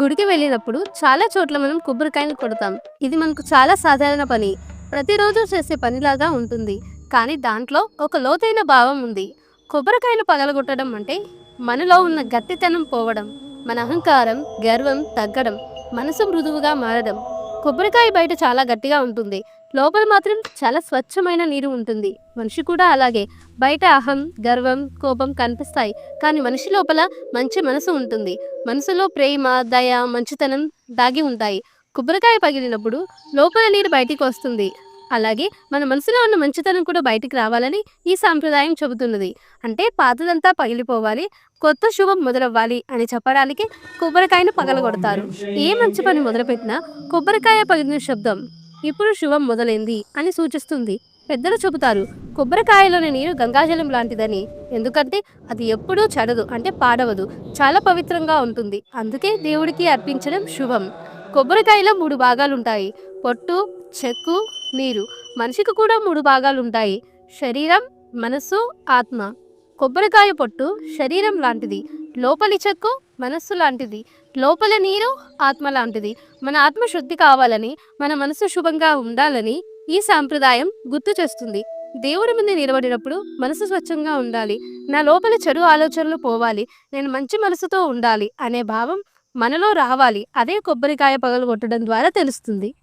గుడికి వెళ్ళినప్పుడు చాలా చోట్ల మనం కొబ్బరికాయలు కొడతాం. ఇది మనకు చాలా సాధారణ పని. ప్రతిరోజు చేసే పనిలాగా ఉంటుంది. కానీ దాంట్లో ఒక లోతైన భావం ఉంది. కొబ్బరికాయలు పగలగొట్టడం అంటే మనలో ఉన్న గట్టితనం పోవడం మన అహంకారం గర్వం తగ్గడం మనసు మృదువుగా మారడం. కొబ్బరికాయ బయట చాలా గట్టిగా ఉంటుంది. లోపల మాత్రం చాలా స్వచ్ఛమైన నీరు ఉంటుంది. మనిషి కూడా అలాగే. బయట అహం గర్వం కోపం కనిపిస్తాయి. కానీ మనిషి లోపల మంచి మనసు ఉంటుంది. మనసులో ప్రేమ దయ మంచితనం దాగి ఉంటాయి. కొబ్బరికాయ పగిలినప్పుడు లోపల నీరు బయటికి వస్తుంది. అలాగే మన మనసులో ఉన్న మంచితనం కూడా బయటికి రావాలని ఈ సాంప్రదాయం చెబుతున్నది. అంటే పాతదంతా పగిలిపోవాలి కొత్త శుభం మొదలవ్వాలి అని చెప్పడానికి కొబ్బరికాయను పగలగొడతారు. ఏ మంచి పని మొదలుపెట్టినా కొబ్బరికాయ పగిలిన శబ్దం ఇప్పుడు శుభం మొదలైంది అని సూచిస్తుంది. పెద్దలు చెబుతారు కొబ్బరికాయలోని నీరు గంగాజలం లాంటిదని. ఎందుకంటే అది ఎప్పుడూ చెడదు అంటే పాడవదు. చాలా పవిత్రంగా ఉంటుంది. అందుకే దేవుడికి అర్పించడం శుభం. కొబ్బరికాయలో మూడు భాగాలు ఉంటాయి పొట్టు చెక్కు నీరు. మనిషికి కూడా మూడు భాగాలు ఉంటాయి శరీరం మనస్సు ఆత్మ. కొబ్బరికాయ పొట్టు శరీరం లాంటిది. లోపలి చెక్కు మనస్సు లాంటిది. లోపల నీరు ఆత్మ లాంటిది. మన ఆత్మ శుద్ధి కావాలని మన మనసు శుభంగా ఉండాలని ఈ సాంప్రదాయం గుర్తు చేస్తుంది. దేవుడి ముందు నిలబడినప్పుడు మనసు స్వచ్ఛంగా ఉండాలి. నా లోపల చెడు ఆలోచనలు పోవాలి. నేను మంచి మనసుతో ఉండాలి అనే భావం మనలో రావాలి. అదే కొబ్బరికాయ పగలు కొట్టడం ద్వారా తెలుస్తుంది.